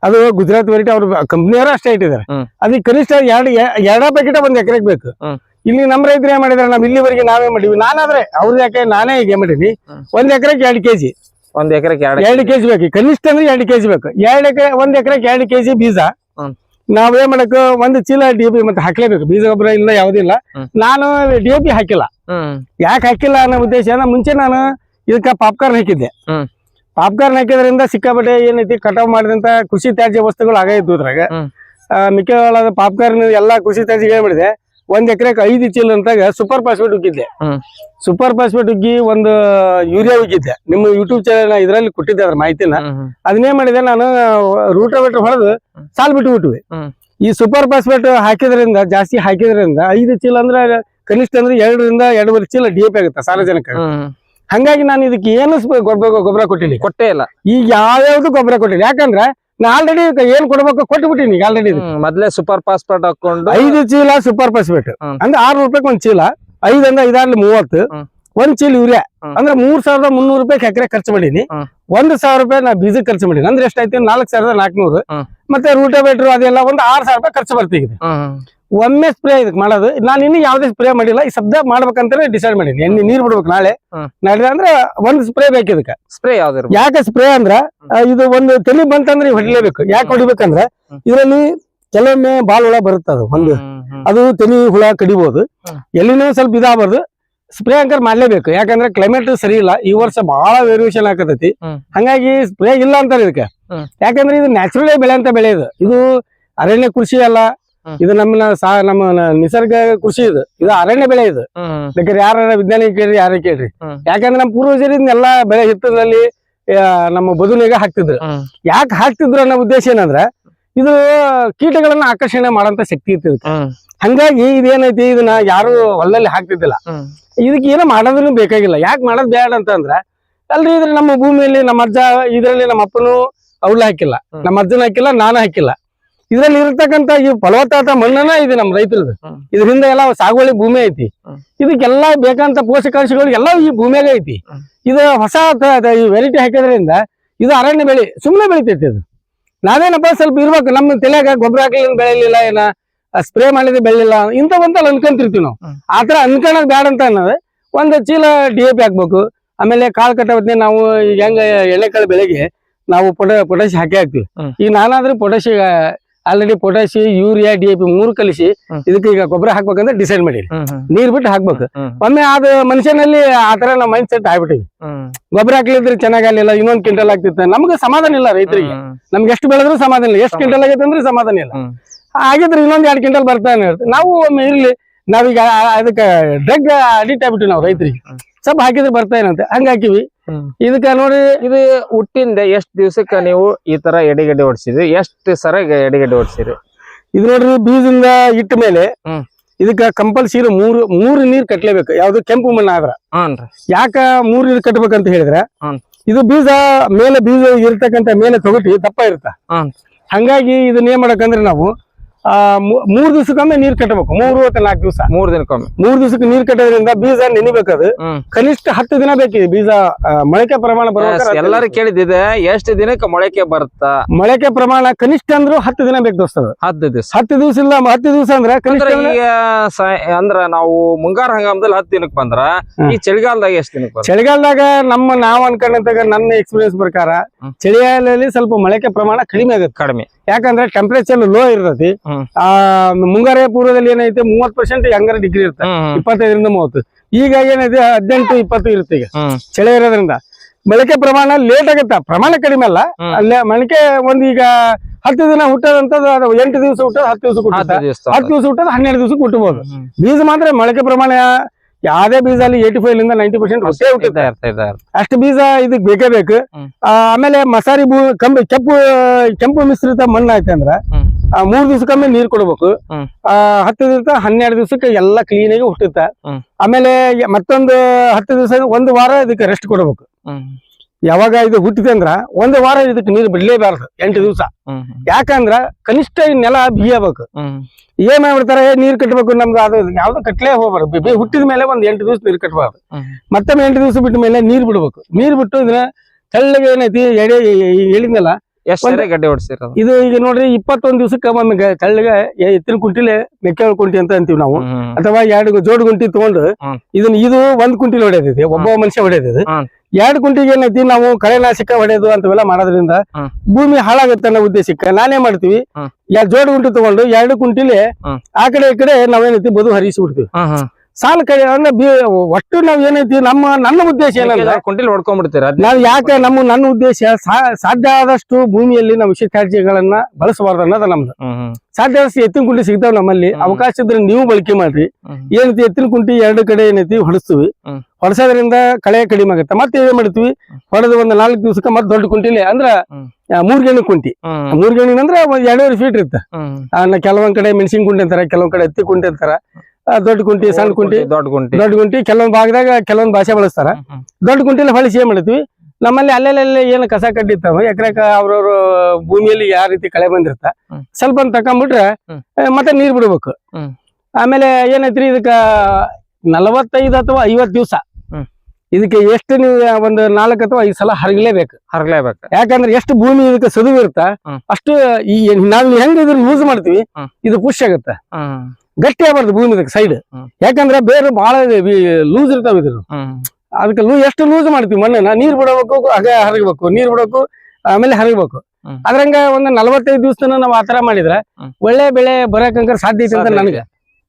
ಅದು ಗುಜರಾತ್ ವೆರೈಟಿ ಅವ್ರ ಕಂಪ್ನಿಯವರು ಅಷ್ಟೇ ಇಟ್ಟಿದ್ದಾರೆ. ಅದಕ್ಕೆ ಕನಿಷ್ಠ ಎರಡು ಎರಡ ಪ್ಯಾಕೆಟ್ ಒಂದ್ ಎಕರೆಗೆ ಬೇಕು. ಇಲ್ಲಿ ನಮ್ಮ ರೈತರು ಏನ್ ಮಾಡಿದಾರೆ ನಮ್ ಇಲ್ಲಿವರೆಗೆ ನಾವೇ ಮಾಡಿವಿ ನಾನಾದ್ರೆ ಅವ್ರ ಯಾಕೆ ನಾನೇ ಈಗ ಮಾಡೀನಿ. ಒಂದ್ ಎಕರೆಗೆ ಎರಡು ಕೆಜಿ ಒಂದ್ ಎಕರೆಗೆ ಎರಡ್ ಕೆಜಿ ಬೇಕು. ಕನಿಷ್ಠ ಅಂದ್ರೆ ಎರಡು ಕೆಜಿ ಬೇಕು. ಎರಡು ಎಕರೆ ಒಂದ್ ಎಕರೆಗೆ ಎರಡು ಕೆಜಿ ಬೀಜ. ನಾವ್ ನಾವೇನ್ ಮಾಡಕ್ ಒಂದ್ ಚೀಲ ಡಿ ಬಿ ಮತ್ತೆ ಹಾಕ್ಲೇಬೇಕು. ಬೀಜ ಗೊಬ್ಬರ ಇಲ್ಲ ಯಾವ್ದಿಲ್ಲ. ನಾನು ಡಿ ಪಿ ಹಾಕಿಲ್ಲ. ಯಾಕೆ ಹಾಕಿಲ್ಲ ಅನ್ನೋ ಉದ್ದೇಶ ಮುಂಚೆ ನಾನು ಇದಕ್ಕ ಪಾಪ್ಕಾರ್ನ್ ಹಾಕಿದ್ದೆ. ಪಾಪ್ಕಾರ್ನ್ ಹಾಕಿದ್ರಿಂದ ಸಿಕ್ಕಾಪಟ್ಟೆ ಏನೈತಿ ಕಟಾವ್ ಮಾಡಿದಂತ ಕೃಷಿ ತ್ಯಾಜ್ಯ ವಸ್ತುಗಳು ಆಗೇ ಇದ್ವು ಅದ್ರಾಗ ಹ್ಮ್. ಮಿಕ್ಕವಾದ ಪಾಪ್ಕಾರ್ನ್ ಎಲ್ಲಾ ಕೃಷಿ ತ್ಯಾಜ್ಯ ಹೇಳ್ಬಿಡಿದೆ. ಮಾಡಿದೆ ಒಂದ್ ಎಕರೆಕ್ ಐದು ಚೀಲ ಅಂತಾಗ ಸೂಪರ್ ಫಾಸ್ಫೇಟ್ ಉಗ್ಗಿದ್ದೆ. ಸೂಪರ್ ಫಾಸ್ಫೇಟ್ ಉಗ್ಗಿ ಒಂದು ಯೂರಿಯಾ ಉಗ್ಗಿದ್ದೆ. ನಿಮ್ಮ ಯೂಟ್ಯೂಬ್ ಚಾನಲ್ ಇದ್ರಲ್ಲಿ ಕೊಟ್ಟಿದ್ದೆ ಅದ್ರ ಮಾಹಿತಿನ. ಅದನ್ನೇ ಮಾಡಿದೆ ನಾನು ರೂಟೋವೇಟರ್ ಹೊಡೆದು ಸಾಲ್ ಬಿಟ್ಟು ಬಿಟ್ಟಿವಿ ಈ ಸೂಪರ್ ಫಾಸ್ಫೇಟ್ ಹಾಕಿದ್ರಿಂದ ಜಾಸ್ತಿ ಹಾಕಿದ್ರಿಂದ ಐದು ಚೀಲ ಅಂದ್ರೆ ಕನಿಷ್ಠ ಅಂದ್ರೆ ಎರಡರಿಂದ ಎರಡೂವರೆ ಚೀಲ ಡಿ ಎ ಪಿ ಆಗುತ್ತೆ ಸಾರ್ವಜನಿಕ ಹಂಗಾಗಿ ನಾನು ಇದಕ್ಕೆ ಏನು ಗೊಬ್ಬರ ಗೊಬ್ಬರ ಕೊಟ್ಟಿಲ್ಲ ಕೊಟ್ಟೇ ಇಲ್ಲ. ಈಗ ಯಾವ್ಯಾವ್ದು ಗೊಬ್ಬರ ಕೊಟ್ಟಿಲ್ಲ ಯಾಕಂದ್ರೆ ನಾ ಆಲ್ರೆಡಿ ಏನ್ ಕೊಡ್ಬೇಕು ಕೊಟ್ಟು ಬಿಟ್ಟಿನಿ ಈಗ ಆಲ್ರೆಡಿ ಮೊದ್ಲೇ ಸೂಪರ್ ಪಾಸ್ಪೋರ್ಟ್ ಹಾಕೊಂಡು ಐದು ಚೀಲ ಸೂಪರ್ ಫಾಸ್ಫೇಟ್. ಅಂದ್ರೆ ಆರು ರೂಪಾಯಿ ಒಂದ್ ಚೀಲ. ಐದಂದ್ರೆ ಐದಾರ್ಲಿ ಮೂವತ್ತು. ಒಂದ್ ಚೀಲ ಯೂರಿಯಾ. ಅಂದ್ರೆ ಮೂರ್ ಸಾವಿರದ ಮುನ್ನೂರು ರೂಪಾಯಿ ಎಕರೆ ಖರ್ಚು ಮಾಡೀನಿ. ಒಂದ್ ಸಾವಿರ ರೂಪಾಯಿ ನಾ ಬೀಜ ಖರ್ಚು ಮಾಡೀನಿ. ಅಂದ್ರೆ ಎಷ್ಟಾಯ್ತು ನಾಲ್ಕು ಸಾವಿರದ ನಾಲ್ಕನೂರು ಮತ್ತೆ ರೂಟೋಮೀಟರ್ ಅದೆಲ್ಲ ಒಂದ್ ಆರ್ ಸಾವಿರ ರೂಪಾಯಿ ಖರ್ಚು ಬರ್ತೀವಿ ಒಮ್ಮೆ ಸ್ಪ್ರೇ ಇದಕ್ಕೆ ಮಾಡೋದು. ನಾನು ಇನ್ನೂ ಯಾವ್ದೇ ಸ್ಪ್ರೇ ಮಾಡಿಲ್ಲ. ಈ ಸದ್ಯ ಮಾಡ್ಬೇಕಂತಾನೆ ಡಿಸೈಡ್ ಮಾಡೀನಿ ಎಣ್ಣೆ ನೀರ್ ಬಿಡ್ಬೇಕು ನಾಳೆ. ನಡೆದ ನಾಳೆ ಅಂದ್ರೆ ಒಂದ್ ಸ್ಪ್ರೇ ಬೇಕು ಇದಕ್ಕೆ. ಸ್ಪ್ರೇ ಯಾವ್ದು ಯಾಕೆ ಸ್ಪ್ರೇ ಅಂದ್ರ ಇದು ಒಂದು ತೆಲಿ ಬಂತಂದ್ರೆ ಹೊಡಿಲೇಬೇಕು. ಯಾಕೆ ಹೊಡಿಬೇಕಂದ್ರೆ. ಇದರಲ್ಲಿ ಕೆಲವೊಮ್ಮೆ ಬಾಲ್ ಹುಳ ಬರುತ್ತೆ ಅದು ಒಂದು. ಅದು ತಲಿ ಹುಳ ಕಡಿಬಹುದು. ಎಲ್ಲಿನೂ ಸ್ವಲ್ಪ ಇದಾಗಬಾರ್ದು. ಸ್ಪ್ರೇ ಅಂಕರ್ ಮಾಡ್ಲೇಬೇಕು. ಯಾಕಂದ್ರೆ ಕ್ಲೈಮೇಟ್ ಸರಿ ಇಲ್ಲ. ಈ ವರ್ಷ ಬಹಳ ವೇರಿಯೇಷನ್ ಆಗತೈತಿ ಹ್ಮ್. ಹಂಗಾಗಿ ಸ್ಪ್ರೇ ಇಲ್ಲ ಅಂತಾರೆ ಇದಕ್ಕೆ. ಯಾಕಂದ್ರೆ ಇದು ನ್ಯಾಚುರಲ್ ಬೆಳೆ ಅಂತ ಬೆಳೆ ಇದು ಇದು ಅರಣ್ಯ ಕೃಷಿ ಅಲ್ಲ. ಇದು ನಮ್ಮ ನಮ್ಮ ನಿಸರ್ಗ ಕೃಷಿ ಇದು. ಇದು ಅರಣ್ಯ ಬೆಳೆ ಇದು. ಬೇಕಾದ್ರೆ ಯಾರ ವಿಜ್ಞಾನಿ ಕೇಳ್ರಿ ಯಾರೇ ಕೇಳ್ರಿ. ಯಾಕಂದ್ರೆ ನಮ್ಮ ಪೂರ್ವಜರಿಂದ ಎಲ್ಲಾ ಬೆಳೆ ಹಿತ್ತದಲ್ಲಿ ನಮ್ಮ ಬದುಲಿಗೆ ಹಾಕ್ತಿದ್ರು. ಯಾಕೆ ಹಾಕ್ತಿದ್ರು ಅನ್ನೋ ಉದ್ದೇಶ ಏನಂದ್ರೆ ಇದು ಕೀಟಗಳನ್ನ ಆಕರ್ಷಣೆ ಮಾಡಂತ ಶಕ್ತಿ. ಹ್ಮ್ ಹಂಗಾಗಿ ಇದೇನೈತಿ ಇದನ್ನ ಯಾರು ಹೊಲದಲ್ಲಿ ಹಾಕ್ತಿದ್ದಿಲ್ಲ. ಇದಕ್ಕೆ ಏನೋ ಮಾಡೋದನ್ನು ಬೇಕಾಗಿಲ್ಲ. ಯಾಕೆ ಮಾಡೋದ್ ಬೇಡ ಅಂತ ಅಂದ್ರೆ ಅಲ್ರಿ ಇದ್ರ ನಮ್ಮ ಭೂಮಿಯಲ್ಲಿ ನಮ್ಮ ಅಜ್ಜ ಇದರಲ್ಲಿ ನಮ್ಮ ಅಪ್ಪನು ಅವ್ಳ ಹಾಕಿಲ್ಲ. ನಮ್ಮ ಅಜ್ಜನ ಹಾಕಿಲ್ಲ ನಾನು ಹಾಕಿಲ್ಲ. ಇದ್ರಲ್ಲಿ ಇರತಕ್ಕಂತ ಈ ಫಲವತ್ತಾದ ಮಣ್ಣನ ಇದೆ ನಮ್ಮ ರೈತರದು ಹ್ಮ್. ಇದರಿಂದ ಎಲ್ಲ ಸಾಗುವಳಿ ಭೂಮಿ ಐತಿ. ಇದಕ್ಕೆಲ್ಲ ಬೇಕಂತ ಪೋಷಕಾಂಶಗಳು ಎಲ್ಲ ಈ ಭೂಮಿಯಾಗ ಐತಿ. ಇದು ಹೊಸ ಈ ವೆರೈಟಿ ಹಾಕಿದ್ರಿಂದ ಇದು ಅರಣ್ಯ ಬೆಳೆ ಸುಮ್ಮನೆ ಬೆಳಿತೈತಿ ಅದು ನಾವೇನಪ್ಪ ಸ್ವಲ್ಪ ಇರ್ಬೇಕು ನಮ್ಮ ತಲೆಯಾಗ ಗೊಬ್ಬರ ಹಾಕಲಿಲ್ಲ ಬೆಳೆಯಲಿಲ್ಲ ಏನ ಸ್ಪ್ರೇ ಮಾಡಿದ್ರೆ ಬೆಳಿಲ್ಲ ಇಂಥವಂತ ಅನ್ಕೊಂತಿರ್ತೀವಿ ನಾವು. ಆತರ ಅನ್ಕೊಳಕ್ ಬೇಡ ಅಂತ ಅನ್ನೋದು ಒಂದು ಚೀಲ ಡಿ ಎ ಪಿ ಹಾಕ್ಬೇಕು ಆಮೇಲೆ ಕಾಳು ಕಟ್ಟವತ್ನೆ ನಾವು ಈಗ ಹೆಂಗ ಎಣ್ಣೆಕಾಳು ಬೆಳೆಗೆ ನಾವು ಪೊಟ ಪೊಟ್ಯಾಶಿ ಹಾಕಿ ಹಾಕ್ತಿವಿ ಈಗ ನಾನಾದ್ರೂ ಪೊಟ್ಯಾಶಿ ಆಲ್ರೆಡಿ ಪೊಟ್ಯಾಶಿ ಯೂರಿಯಾ ಡಿ ಎ ಪಿ ಮೂರು ಕಲಿಸಿ. ಇದಕ್ಕೆ ಈಗ ಗೊಬ್ಬರ ಹಾಕ್ಬೇಕಂತ ಡಿಸೈಡ್ ಮಾಡಿರಿ. ನೀರ್ ಬಿಟ್ಟು ಹಾಕ್ಬೇಕು. ಒಮ್ಮೆ ಅದು ಮನುಷ್ಯನಲ್ಲಿ ಆ ತರ ನಮ್ಮ ಮೈಂಡ್ ಸೆಟ್ ಆಗ್ಬಿಟ್ಟಿವಿ ಗೊಬ್ಬರ ಹಾಕ್ಲಿದ್ರೆ ಚೆನ್ನಾಗಲಿಲ್ಲ ಇನ್ನೊಂದ್ ಕಿಂಟಲ್ ಆಗ್ತಿತ್ತು. ನಮ್ಗೆ ಸಮಾಧಾನ ಇಲ್ಲ ರೈತರಿಗೆ. ನಮ್ಗೆ ಎಷ್ಟು ಬೆಳೆದ್ರು ಸಮಾಧಾನ ಇಲ್ಲ. ಎಷ್ಟು ಕಿಂಟಲ್ ಕ್ವಿಂಟಲ್ ಆಗೈತೆ ಅಂದ್ರೆ ಸಮಾಧಾನ ಇಲ್ಲ. ಆಗಿದ್ರೆ ಇನ್ನೊಂದ್ ಎರಡ್ ಕಿಂಟಲ್ ಬರ್ತಾನೆ ನಾವು ಒಮ್ಮೆ ಇರ್ಲಿ ನಾವೀಗ ಅದಕ್ಕೆ ಡ್ರಗ್ ಅಡಿಕ್ಟ್ ಆಗ್ಬಿಟ್ಟಿವಿ ನಾವು ರೈತರಿಗೆ. ಸ್ವಲ್ಪ ಹಾಕಿದ್ರೆ ಬರ್ತಾ ಏನಂತೆ ಹಂಗ ಹಾಕಿವಿ. ಇದಕ್ಕ ನೋಡಿ ಇದು ಹುಟ್ಟಿಂದ ಎಷ್ಟ್ ದಿವ್ಸಕ್ಕ ನೀವು ಈ ತರ ಎಡೆಗಡ್ಡೆ ಹೊಡ್ಸಿದ್ರಿ ಎಷ್ಟ್ ಸರ ಎಡೆಗಡ್ಡೆ ಹೊಡ್ಸಿರಿ ಇದು ನೋಡ್ರಿ ಬೀಜದಿಂದ ಇಟ್ಟ ಮೇಲೆ. ಇದಕ್ಕ ಕಂಪಲ್ಸರಿ ಮೂರು ಮೂರು ನೀರ್ ಕಟ್ಲೇಬೇಕು. ಯಾವ್ದು ಕೆಂಪು ಮಣ್ಣ ಆದ್ರ. ಯಾಕ ಮೂರು ನೀರ್ ಕಟ್ಬೇಕಂತ ಹೇಳಿದ್ರೆ? ಇದು ಬೀಜ ಮೇಲೆ ಬೀಜ ಇರ್ತಕ್ಕಂತ ಮೇಲೆ ತೊಗಟಿ ದಪ್ಪ ಇರುತ್ತ. ಹಂಗಾಗಿ ಇದನ್ನ ಏನ್ ಮಾಡಕಂದ್ರೆ ನಾವು ಮೂರ್ ದಿವಸಕ್ಕೊಮ್ಮೆ ನೀರ್ ಕಟ್ಟಬೇಕು ಮೂರು ಅಥವಾ ನಾಲ್ಕು ದಿವಸ. ಮೂರ್ ದಿನಕ್ಕೊಮ್ಮೆ. ಮೂರ್ ದಿವಸಕ್ಕೆ ನೀರ್ ಕಟ್ಟೋದ್ರಿಂದ ಬೀಜ ನೆನಿಬೇಕದು. ಕನಿಷ್ಠ ಹತ್ತು ದಿನ ಬೇಕಿದೆ ಬೀಜ ಮೊಳಕೆ ಪ್ರಮಾಣ ಎಲ್ಲರೂ ಕೇಳಿದ್ದೆ ಎಷ್ಟು ದಿನಕ್ಕೆ ಮೊಳಕೆ ಬರುತ್ತಾ? ದಿನ. ಮೊಳಕೆ ಪ್ರಮಾಣ ಕನಿಷ್ಠ ಅಂದ್ರೂ ಹತ್ತು ದಿನ ಬೇಕು ದೋಸ್ತದ ಹತ್ತು ದಿವಸ. ಹತ್ತು ದಿವಸ ಇಲ್ಲ ಹತ್ತು ದಿವಸ ಅಂದ್ರೆ ಕನಿಷ್ಠ ಅಂದ್ರ ನಾವು ಮುಂಗಾರ ಹಂಗಾಮದಲ್ಲಿ ಹತ್ತು ದಿನಕ್ಕೆ ಬಂದ್ರ ಈ ಚಳಿಗಾಲದಾಗ ಎಷ್ಟು ದಿನಕ್ಕೆ ಬಂದ್ರ ಚಳಿಗಾಲದಾಗ ನಮ್ಮ ನಾವ್ ಅನ್ಕೊಂಡಂತಾಗ ನನ್ನ ಎಕ್ಸ್ಪೀರಿಯನ್ಸ್ ಪ್ರಕಾರ. ಚಳಿಗಾಲದಲ್ಲಿ ಸ್ವಲ್ಪ ಮೊಳಕೆ ಪ್ರಮಾಣ ಕಡಿಮೆ ಆಗುತ್ತೆ. ಕಡಿಮೆ. ಯಾಕಂದ್ರೆ ಟೆಂಪರೇಚರ್ ಲೋ ಇರ್ತೈತಿ. ಆ ಮುಂಗಾರ ಪೂರ್ವದಲ್ಲಿ ಏನೈತೆ ಮೂವತ್ ಪರ್ಸೆಂಟ್ ಹಂಗಾರ ಡಿಗ್ರಿ ಇರುತ್ತೆ. ಇಪ್ಪತ್ತೈದರಿಂದ ಮೂವತ್ತು. ಈಗ ಏನೈತೆ ಹದಿನೆಂಟು ಇಪ್ಪತ್ತು ಇರುತ್ತೆ ಈಗ. ಚಳಿ ಇರೋದ್ರಿಂದ. ಮೊಳಕೆ ಪ್ರಮಾಣ ಲೇಟ್ ಆಗುತ್ತ. ಪ್ರಮಾಣ ಕಡಿಮೆ ಅಲ್ಲ. ಅಲ್ಲೇ ಮೊಳಕೆ ಒಂದ್ ಈಗ ಹತ್ತು ದಿನ ಹುಟ್ಟದಂತದ್ದು ಅದು ಎಂಟು ದಿವಸ ಹುಟ್ಟೋದು ಹತ್ತು ದಿವಸ ಹುಟ್ಟುತ್ತೆ. ಹತ್ತು ದಿವಸ ಹುಟ್ಟೋದು ಹನ್ನೆರಡು ದಿವಸ ಹುಟ್ಟಬಹುದು ಬೀಜ ಮಾತ್ರ ಮೊಳಕೆ ಪ್ರಮಾಣ ಯಾವ್ದೇ ಬೀಜ ಅಲ್ಲಿ ಏಯ್ಟಿ ಫೈವ್ ಇಂದ ನೈಂಟಿ ಪರ್ಸೆಂಟ್ ಹುಟ್ಟೇ ಹುಟ್ಟುತ್ತೆ. ಇದ್ದ ಇರ್ತ, ಇದ್ದ ಇರ್ತ. ಅಷ್ಟು ಬೀಜ ಇದಕ್ ಬೇಕೇ ಬೇಕು. ಆಮೇಲೆ ಮಸಾರಿ ಭೂ ಕಂಬಿ ಕೆಂಪು ಕೆಂಪು ಮಿಶ್ರಿತ ಮಣ್ಣು ಆಯ್ತು ಅಂದ್ರ ಹ್ಮ್. ಆ, ಮೂರ್ ದಿವಸಕ್ಕೊಮ್ಮೆ ನೀರ್ ಕೊಡ್ಬೇಕು. ಹತ್ತು ದಿವಸ ಹನ್ನೆರಡು ದಿವಸಕ್ಕೆ ಎಲ್ಲ ಕ್ಲೀನ್ ಆಗಿ ಹುಟ್ಟುತ್ತ. ಆಮೇಲೆ ಮತ್ತೊಂದು ಹತ್ತು ದಿವಸ ಒಂದು ವಾರ ಇದಕ್ಕೆ ರೆಸ್ಟ್ ಕೊಡ್ಬೇಕು. ಯಾವಾಗ ಇದು ಹುಟ್ಟಿದೆ ಅಂದ್ರ ಒಂದು ವಾರ ಇದಕ್ಕೆ ನೀರು ಬಿಡ್ಲೇಬಾರ್ದು ಎಂಟು ದಿವಸ. ಯಾಕಂದ್ರ ಕನಿಷ್ಠ ಈ ನೆಲ ಬಿಯಬೇಕು ಏನ್ ಮಾಡ್ಬಿಡ್ತಾರೆ ನೀರ್ ಕಟ್ಟಬೇಕು ನಮ್ದು ಅದು ಯಾವ್ದು ಕಟ್ಲೇ ಹೋಗ್ಬಾರ್ದು. ಹುಟ್ಟಿದ ಮೇಲೆ ಒಂದ್ ಎಂಟು ದಿವಸ ನೀರ್ ಕಟ್ಟಬಾರ್ದು. ಮತ್ತೊಮ್ಮೆ ಎಂಟು ದಿವಸ ಬಿಟ್ಟ ಮೇಲೆ ನೀರ್ ಬಿಡ್ಬೇಕು. ನೀರ್ ಬಿಟ್ಟು ಇದನ್ನ ತೆಳ್ಳಗೆ ಏನೈತಿ ಎಡೆ ಹೇಳಿದ್ನಲ್ಲ ಎಷ್ಟ್ ಗಡ್ಡೆ ಹೊಡ್ಸಿರ ಇದು ಈಗ ನೋಡ್ರಿ ಇಪ್ಪತ್ತೊಂದ್ ದಿವಸಕ್ಕೆ ಒಮ್ಮೆ ಗ- ಎತ್ತಿನ ಕುಂಟಿಲೆ ಮೆಕ್ಕೆಳ ಕುಂಟಿ ಅಂತ ಅಂತೀವಿ ನಾವು. ಅಥವಾ ಎರಡು ಜೋಡ್ ಗುಂಟಿ ತಗೊಂಡು. ಇದನ್ನ ಇದು ಒಂದ್ ಕುಂಟಿಲಿ ಹೊಡೆದಿದೆ ಒಬ್ಬ ಮನುಷ್ಯ ಹೊಡೆದಿದೆ. ಎರಡು ಕುಂಟಿಗೆ ಏನೈತಿ ನಾವು ಕಳೆನಾಶಕ ಹೊಡೆಯೋದು ಅಂತವೆಲ್ಲ ಮಾಡೋದ್ರಿಂದ. ಭೂಮಿ ಹಾಳಾಗುತ್ತೆ ಅನ್ನೋ ಉದ್ದೇಶಕ್ಕೆ ನಾನೇ ಮಾಡ್ತೀವಿ. ಜೋಡ್ ಗುಂಟಿ ತಗೊಂಡು ಎರಡು ಕುಂಟಿಲೆ. ಆ ಕಡೆ ಈ ಕಡೆ ನಾವೇನೈತಿ ಬದು ಹರಿಸಿ ಬಿಡ್ತೀವಿ. ಸಾಲ ಕಡೆ ಅಂದ್ರೆ ಒಟ್ಟು ನಾವ್ ಏನೈತಿ ನಮ್ಮ ನನ್ನ ಉದ್ದೇಶ ಏನಂದ್ರೆ ಕುಂಟಿಲ್ ಹೊಡ್ಕೊಂಡ್ಬಿಡ್ತೀರ ನಾವ್ ಯಾಕೆ ನಮ್ಮ ನನ್ನ ಉದ್ದೇಶ ಸಾಧ್ಯ ಆದಷ್ಟು ಭೂಮಿಯಲ್ಲಿ ನಾವು ವಿಷ ತ್ಯಾಜ್ಯಗಳನ್ನ ಬಳಸಬಾರ್ದು ಅನ್ನೋದು ನಮ್ದು. ಸಾಧ್ಯ ಆದಷ್ಟು ಎತ್ತಿನ ಕುಂಟಿ ಸಿಗ್ತಾವ ನಮ್ಮಲ್ಲಿ. ಅವಕಾಶ ಇದ್ರೆ ನೀವು ಬಳಕೆ ಮಾಡ್ರಿ. ಏನೈತಿ ಎತ್ತಿನ ಕುಂಟಿ ಎರಡು ಕಡೆ ಏನೈತಿ ಹೊಡಿಸ್ತೀವಿ. ಹೊಡ್ಸೋದ್ರಿಂದ ಕಳೆ ಕಡಿಮೆ ಆಗುತ್ತೆ. ಮತ್ತೆ ಏನ್ ಮಾಡ್ತೀವಿ? ಹೊಡೆದು ಒಂದ್ ನಾಲ್ಕು ದಿವಸಕ್ಕೆ ಮತ್ತೆ ದೊಡ್ಡ ಕುಂಟಿಲಿ ಅಂದ್ರ ಮೂರ್ಗೇಣಿ ಕುಂಟಿ ಮೂರ್ ಮೂರ್ಗೇಣಿ ಅಂದ್ರೆ ಒಂದ್ ಎರಡೂವರೆ ಫೀಟ್ ಇರುತ್ತೆ. ಕೆಲವೊಂದ್ ಕಡೆ ಮೆಣಸಿನ ಕುಂಟಿ ಅಂತಾರ ಕೆಲವೊಂದ್ ಕಡೆ ಎತ್ತಿ ಕುಂಟಿ ಅಂತಾರ. ದೊಡ್ಡ ಕುಂಟಿ ಸಣ್ಣ ಕುಂಟಿ ದೊಡ್ಡ ಕುಂಟಿ ದೊಡ್ಡ ಕುಂಟಿ ಕೆಲವೊಂದು ಭಾಗದಾಗ ಕೆಲವೊಂದು ಭಾಷೆ ಬಳಸ್ತಾರ. ದೊಡ್ಡ ಕುಂಟಿನ ಹೊಳಿಸಿ ಏನ್ ಮಾಡ್ತೀವಿ ನಮ್ಮಲ್ಲಿ ಅಲ್ಲೆಲ್ಲ ಏನು ಕಸ ಕಡ್ಡಿರ್ತಾವ ಎಕರೆಕ ಅವ್ರವ್ರ ಭೂಮಿಯಲ್ಲಿ ಯಾವ ರೀತಿ ಕಳೆ ಬಂದಿರ್ತ. ಸ್ವಲ್ಪ ತಕೊಂಡ್ಬಿಟ್ರೆ ಮತ್ತೆ ನೀರ್ ಬಿಡ್ಬೇಕು. ಆಮೇಲೆ ಏನೈತ್ರಿ ಇದಕ್ಕ ನಲವತ್ತೈದು ಅಥವಾ ಐವತ್ ದಿವಸ. ಇದಕ್ಕೆ ಎಷ್ಟು ನೀವು ಒಂದು ನಾಲ್ಕು ಅಥವಾ ಐದು ಸಲ ಹರಗಲೇಬೇಕು. ಹರಗಲೇಬೇಕು. ಯಾಕಂದ್ರೆ ಎಷ್ಟು ಭೂಮಿ ಇದಕ್ಕೆ ಸದುವಿರುತ್ತ. ಅಷ್ಟು ಈ ನಾವು ಹೆಂಗ್ ಇದನ್ನ ಯೂಸ್ ಮಾಡ್ತೀವಿ ಇದು ಖುಷಿ ಆಗುತ್ತೆ. ಗಟ್ಟಿ ಆಗ್ಬಾರ್ದು ಭೂಮಿ ಇದಕ್ಕೆ ಸೈಡ್. ಯಾಕಂದ್ರೆ ಬೇರೆ ಬಹಳ ಲೂಸ್ ಇರ್ತಾವ ಇದ್ರು ಅದಕ್ಕೆ ಲೂ ಎಷ್ಟು ಲೂಸ್ ಮಾಡ್ತೀವಿ ಮಣ್ಣನ್ನ ನೀರ್ ಬಿಡಬೇಕು ಹಾಗೆ ಹರಗಬೇಕು ನೀರ್ ಬಿಡಬೇಕು ಆಮೇಲೆ ಹರಗಬೇಕು. ಅದ್ರಂಗ ಒಂದ್ ನಲವತ್ತೈದು ದಿವಸನ ನಾವು ಆತರ ಮಾಡಿದ್ರೆ ಒಳ್ಳೆ ಬೆಳೆ ಬರಕಂಕರ್ ಸಾಧ್ಯ ಐತೆ ಅಂತ ನನಗೆ.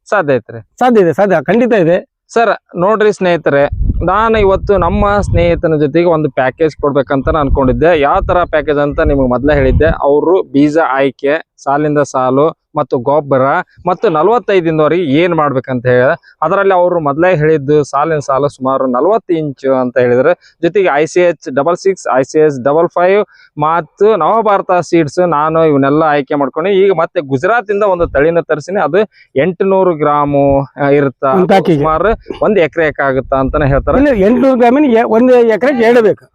ಸಾಧ್ಯ ಐತ್ರಿ ಸಾಧ್ಯ ಇದೆ ಸಾಧ್ಯ ಖಂಡಿತ ಇದೆ. ಸರ್ ನೋಡ್ರಿ ಸ್ನೇಹಿತರೆ ನಾನು ಇವತ್ತು ನಮ್ಮ ಸ್ನೇಹಿತನ ಜೊತೆಗೆ ಒಂದು ಪ್ಯಾಕೇಜ್ ಕೊಡ್ಬೇಕಂತ ನಾನು ಅನ್ಕೊಂಡಿದ್ದೆ. ಯಾವ ತರ ಪ್ಯಾಕೇಜ್ ಅಂತ ನಿಮ್ಗೆ ಮೊದಲೇ ಹೇಳಿದ್ದೆ. ಅವರು ಬೀಜ ಆಯ್ಕೆ ಸಾಲಿಂದ ಸಾಲು ಮತ್ತು ಗೊಬ್ಬರ ಮತ್ತು ನಲವತ್ತೈದಿಂದವರೆಗೆ ಏನ್ ಮಾಡ್ಬೇಕಂತ ಹೇಳಿ ಅದರಲ್ಲಿ ಅವರು ಮೊದಲೇ ಹೇಳಿದ್ದು ಸಾಲಿನ ಸಾಲ ಸುಮಾರು ನಲವತ್ತು ಇಂಚು ಅಂತ ಹೇಳಿದ್ರೆ. ಜೊತೆಗೆ I C H double six I C H double five ಮತ್ತು ನವಭಾರತ ಸೀಡ್ಸ್ ನಾನು ಇವನ್ನೆಲ್ಲ ಆಯ್ಕೆ ಮಾಡ್ಕೊಂಡು ಈಗ ಮತ್ತೆ ಗುಜರಾತ್ ಇಂದ ಒಂದು ತಳಿನ ತರಿಸಿನಿ. ಅದು ಎಂಟುನೂರು ಗ್ರಾಮು ಇರುತ್ತಾ. ಸುಮಾರು ಒಂದು ಎಕರೆ ಆಗುತ್ತ ಅಂತಾನೆ ಹೇಳ್ತಾರೆ. ಎಂಟುನೂರು ಗ್ರಾಮಿನ ಒಂದು ಎಕರೆಗೆ ಎರಡು ಬೇಕು. ಒ- ಆ,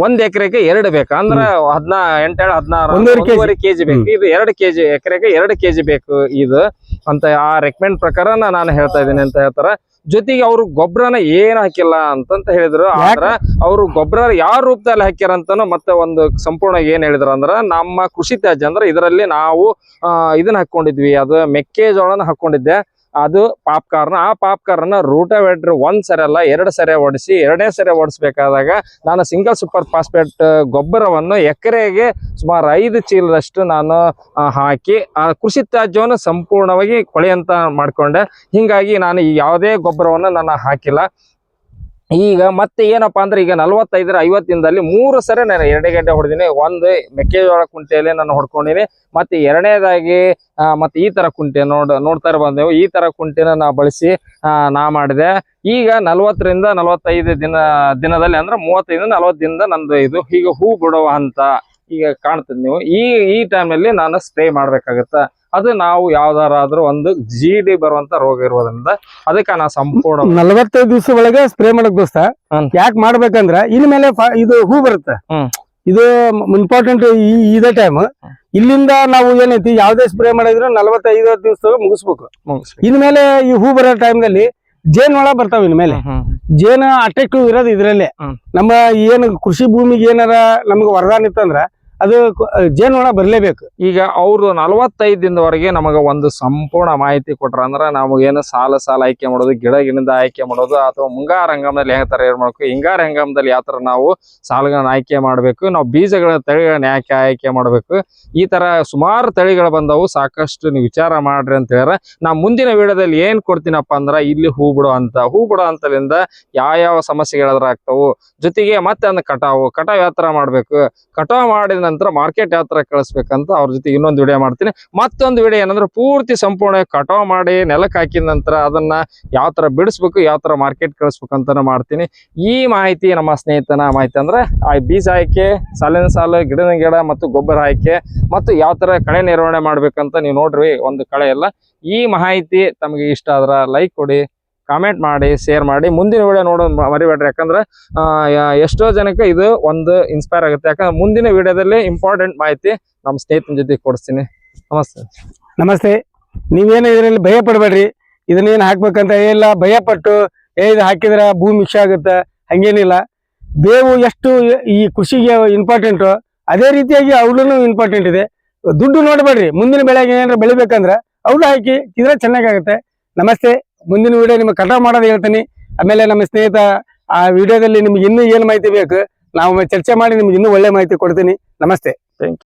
ಒಂದ್ ಎಕರೆಗೆ ಎರಡ್ ಬೇಕು. ಅಂದ್ರ ಹದ್ನಾ ಎಂಟೇಳು ಹದಿನಾರು ಒಂದೂವರೆ ಕೆಜಿ. ಬೇಕು. ಇದು ಎರಡು ಕೆಜಿ ಎಕರೆಗೆ ಎರಡು ಕೆಜಿ ಬೇಕು ಇದು ಅಂತ ಆ ರೆಕಮೆಂಡ್ ಪ್ರಕಾರ ನಾನು ಹೇಳ್ತಾ ಇದ್ದೀನಿ ಅಂತ ಹೇಳ್ತಾರ. ಜೊತೆಗೆ ಅವ್ರು ಗೊಬ್ಬರನ ಏನ್ ಹಾಕಿಲ್ಲ ಅಂತಂತ ಹೇಳಿದ್ರು. ಆದ್ರ ಅವ್ರು ಗೊಬ್ಬರ ಯಾವ ರೂಪದಲ್ಲಿ ಹಾಕ್ಯಾರ ಅಂತಾನು ಮತ್ತೆ ಒಂದು ಸಂಪೂರ್ಣ ಏನ್ ಹೇಳಿದ್ರು ಅಂದ್ರ ನಮ್ಮ ಕೃಷಿ ತ್ಯಾಜ್ಯ ಅಂದ್ರೆ ಇದರಲ್ಲಿ ನಾವು ಆ, ಇದನ್ನ ಹಾಕೊಂಡಿದ್ವಿ. ಅದು ಮೆಕ್ಕೆಜೋಳನ ಹಾಕೊಂಡಿದ್ದೆ. ಅದು ಪಾಪ್ಕಾರ್ನ್, ಆ ಪಾಪ್ಕಾರ್ನ್ ರೂಟವೇಟ್ರ್ ಒಂದ್ ಸರಿ ಅಲ್ಲ ಎರಡು ಸರಿ ಓಡಿಸಿ ಎರಡನೇ ಸರಿ ಓಡಿಸ್ಬೇಕಾದಾಗ ನಾನು ಸಿಂಗಲ್ ಸೂಪರ್ ಫಾಸ್ಫೇಟ್ ಗೊಬ್ಬರವನ್ನು ಎಕರೆಗೆ ಸುಮಾರು ಐದು ಚೀಲದಷ್ಟು ನಾನು ಹಾಕಿ, ಆ, ಕೃಷಿ ತ್ಯಾಜ್ಯವನ್ನು ಸಂಪೂರ್ಣವಾಗಿ ಕೊಳೆಯಂತ ಮಾಡ್ಕೊಂಡೆ. ಹಿಂಗಾಗಿ ನಾನು ಯಾವುದೇ ಗೊಬ್ಬರವನ್ನು ನಾನು ಹಾಕಿಲ್ಲ. ಈಗ ಮತ್ತೆ ಏನಪ್ಪಾ ಅಂದ್ರೆ ಈಗ ನಲ್ವತ್ತೈದರ ಐವತ್ತಿಂದಲ್ಲಿ ಮೂರು ಸರಿ ನಾನು ಎರಡೇ ಗಂಟೆ ಹೊಡೆದಿನಿ. ಒಂದು ಮೆಕ್ಕೆಜೋಳ ಕುಂಟೆಯಲ್ಲಿ ನಾನು ಹೊಡ್ಕೊಂಡಿನಿ. ಮತ್ತೆ ಎರಡನೇದಾಗಿ ಮತ್ತೆ ಈ ತರ ಕುಂಟೆ ನೋಡ್, ನೋಡ್ತಾ ಬಂದೆವು ಈ ತರ ಕುಂಟೆನ ನಾ ಬಳಸಿ ನಾ ಮಾಡಿದೆ. ಈಗ ನಲ್ವತ್ತರಿಂದ ನಲವತ್ತೈದು ದಿನ, ದಿನದಲ್ಲಿ ಅಂದ್ರೆ ಮೂವತ್ತೈದು ನಲವತ್ತು ದಿನದ ನಂದು ಇದು ಈಗ ಹೂ ಬಿಡುವ ಹಂತ ಈಗ ಕಾಣ್ತದೆ ನೀವು. ಈ ಈ ಟೈಮಲ್ಲಿ ನಾನು ಸ್ಪ್ರೇ ಮಾಡ್ಬೇಕಾಗತ್ತ? ಅದು ನಾವು ಯಾವ್ದಾರಾದ್ರೂ ಒಂದು ಜಿ ಡಿ ಬರುವಂತ ರೋಗ ಇರೋದ್ರಿಂದ ಅದಕ್ಕೆ ನಾ ಸಂಪೂರ್ಣ ನಲವತ್ತೈದು ದಿವಸ ಒಳಗೆ ಸ್ಪ್ರೇ ಮಾಡಕ್ ದೋಸ್ತ. ಯಾಕೆ ಮಾಡ್ಬೇಕಂದ್ರ ಇನ್ಮೇಲೆ ಇದು ಹೂ ಬರುತ್ತೆ. ಇದು ಇಂಪಾರ್ಟೆಂಟ್ ಇದೇ ಟೈಮ್ ಇಲ್ಲಿಂದ ನಾವು ಏನೈತಿ ಯಾವ್ದೇ ಸ್ಪ್ರೇ ಮಾಡಿದ್ರು ನಲವತ್ತೈದು ದಿವಸ ಮುಗಿಸ್ಬೇಕು. ಇನ್ ಮೇಲೆ ಈ ಹೂ ಬರೋ ಟೈಮ್ದಲ್ಲಿ ಒಳ ಬರ್ತಾವ ಇನ್ಮೇಲೆ. ಮೇಲೆ. ಜೇನು ಅಟ್ರಾಕ್ಟಿವ್ ಇರೋದು ಇದ್ರಲ್ಲೇ. ನಮ್ಮ ಏನು ಕೃಷಿ ಭೂಮಿಗೆ ಏನಾರ ನಮ್ಗೆ ವರದಾನ ಇತ್ತಂದ್ರ ಅದು ಕು- ಬರಲೇಬೇಕು. ಈಗ ಅವ್ರು ನಲವತ್ತೈದು ದಿನದವರೆಗೆ ನಮಗ ಒಂದು ಸಂಪೂರ್ಣ ಮಾಹಿತಿ ಕೊಟ್ರ ಅಂದ್ರ ಏನು ಸಾಲ ಸಾಲ ಆಯ್ಕೆ ಮಾಡೋದು, ಗಿಡ ಗಿಡದಿಂದ ಆಯ್ಕೆ ಮಾಡೋದು ಅಥವಾ ಮುಂಗಾರ ಹಂಗಾಮದಲ್ಲಿ ಯಾವ ತರ ಏನ್ ಹಿಂಗಾರ ಹಂಗಾಮದಲ್ಲಿ ಯಾವ ತರ ನಾವು ಸಾಲಗಳನ್ನ ಆಯ್ಕೆ ಮಾಡ್ಬೇಕು, ನಾವು ಬೀಜಗಳ ತಳಿಗಳನ್ನ ಯಾಕೆ ಆಯ್ಕೆ ಮಾಡ್ಬೇಕು, ಈ ತರ ಸುಮಾರು ತಳಿಗಳು ಬಂದವು, ಸಾಕಷ್ಟು ನೀವು ವಿಚಾರ ಮಾಡ್ರಿ ಅಂತ ಹೇಳ್ಯಾರ. ನಾ ಮುಂದಿನ ವಿಡಿಯೋದಲ್ಲಿ ಏನ್ ಕೊಡ್ತೀನಪ್ಪ ಅಂದ್ರ ಇಲ್ಲಿ ಹೂ ಬಿಡೋ ಅಂತ, ಹೂ ಬಿಡೋ ಅಂತಲಿಂದ ಯಾವ ಯಾವ ಸಮಸ್ಯೆಗಳು ಆಗ್ತಾವು. ಜೊತೆಗೆ ಮತ್ತೆ ಅಂದ್ರೆ ಕಟಾವು, ಕಟಾವ್ ಯಾವ ತರ ಮಾಡ್ಬೇಕು, ಕಟಾವ್ ಮಾಡಿದ ನಂತರ ಮಾರ್ಕೆಟ್ ಯಾವ ತರ ಕಳಿಸ್ಬೇಕಂತ ಅವ್ರ ಜೊತೆ ಇನ್ನೊಂದು ವಿಡಿಯೋ ಮಾಡ್ತೀನಿ. ಮತ್ತೊಂದು ವಿಡಿಯೋ ಏನಂದ್ರೆ ಪೂರ್ತಿ ಸಂಪೂರ್ಣ ಕಟಾವ್ ಮಾಡಿ ನೆಲಕ್ಕೆ ಹಾಕಿದ ನಂತರ ಅದನ್ನ ಯಾವ ತರ ಬಿಡಿಸ್ಬೇಕು, ಯಾವ ತರ ಮಾರ್ಕೆಟ್ ಕಳಿಸ್ಬೇಕು ಅಂತಾನು ಮಾಡ್ತೀನಿ. ಈ ಮಾಹಿತಿ ನಮ್ಮ ಸ್ನೇಹಿತನ ಮಾಹಿತಿ ಅಂದ್ರೆ ಆ ಬೀಜ ಆಯ್ಕೆ ಸಾಲಿನ ಸಾಲು ಗಿಡದ ಗಿಡ ಮತ್ತು ಗೊಬ್ಬರ ಆಯ್ಕೆ ಮತ್ತು ಯಾವ ತರ ಕಳೆ ನಿರ್ವಹಣೆ ಮಾಡ್ಬೇಕಂತ ನೀವು ನೋಡ್ರಿ, ಒಂದು ಕಳೆ ಎಲ್ಲ. ಈ ಮಾಹಿತಿ ತಮಗೆ ಇಷ್ಟ ಆದ್ರ ಲೈಕ್ ಕೊಡಿ. ಕಾಮೆಂಟ್ ಮಾಡಿ ಶೇರ್ ಮಾಡಿ, ಮುಂದಿನ ವಿಡಿಯೋ ನೋಡೋದು ಮರಿಬೇಡ್ರಿ. ಯಾಕಂದ್ರೆ ಎಷ್ಟೋ ಜನಕ್ಕೆ ಇದು ಒಂದು ಇನ್ಸ್ಪೈರ್ ಆಗುತ್ತೆ. ಯಾಕಂದ್ರೆ ಮುಂದಿನ ವಿಡಿಯೋದಲ್ಲಿ ಇಂಪಾರ್ಟೆಂಟ್ ಮಾಹಿತಿ ನಮ್ಮ ಸ್ನೇಹಿತನ ಜೊತೆ ಕೊಡಿಸ್ತೀನಿ. ನಮಸ್ತೆ. ನಮಸ್ತೆ. ನೀವೇನು ಇದರಲ್ಲಿ ಭಯ ಪಡಬೇಡ್ರಿ ಇದನ್ನೇನು ಹಾಕ್ಬೇಕಂತ ಏನಿಲ್ಲ. ಭಯ ಪಟ್ಟು ಏ, ಇದು ಹಾಕಿದ್ರೆ ಭೂಮಿ ಮಿಕ್ಸ್ ಆಗುತ್ತೆ. ಹಂಗೇನಿಲ್ಲ. ಬೇವು ಎಷ್ಟು ಈ ಕೃಷಿಗೆ ಇಂಪಾರ್ಟೆಂಟ್ ಅದೇ ರೀತಿಯಾಗಿ ಅವಳು ಇಂಪಾರ್ಟೆಂಟ್ ಇದೆ. ದುಡ್ಡು ನೋಡಬೇಡ್ರಿ. ಮುಂದಿನ ಬೆಳೆಗೆ ಏನಾರ ಬೆಳಿಬೇಕಂದ್ರೆ ಅವಳು ಹಾಕಿ, ಇದ್ರೆ ಚೆನ್ನಾಗಾಗುತ್ತೆ. ನಮಸ್ತೆ. ಮುಂದಿನ ವಿಡಿಯೋ ನಿಮಗೆ ಕಟಾವ್ ಮಾಡೋದು ಹೇಳ್ತೀನಿ. ಆಮೇಲೆ ನಮ್ಮ ಸ್ನೇಹಿತ, ಆ ವಿಡಿಯೋದಲ್ಲಿ ನಿಮ್ಗೆ ಇನ್ನೂ ಏನು ಮಾಹಿತಿ ಬೇಕು ನಾವು ಚರ್ಚೆ ಮಾಡಿ ನಿಮ್ಗೆ ಇನ್ನೂ ಒಳ್ಳೆ ಮಾಹಿತಿ ಕೊಡ್ತೀನಿ. ನಮಸ್ತೆ.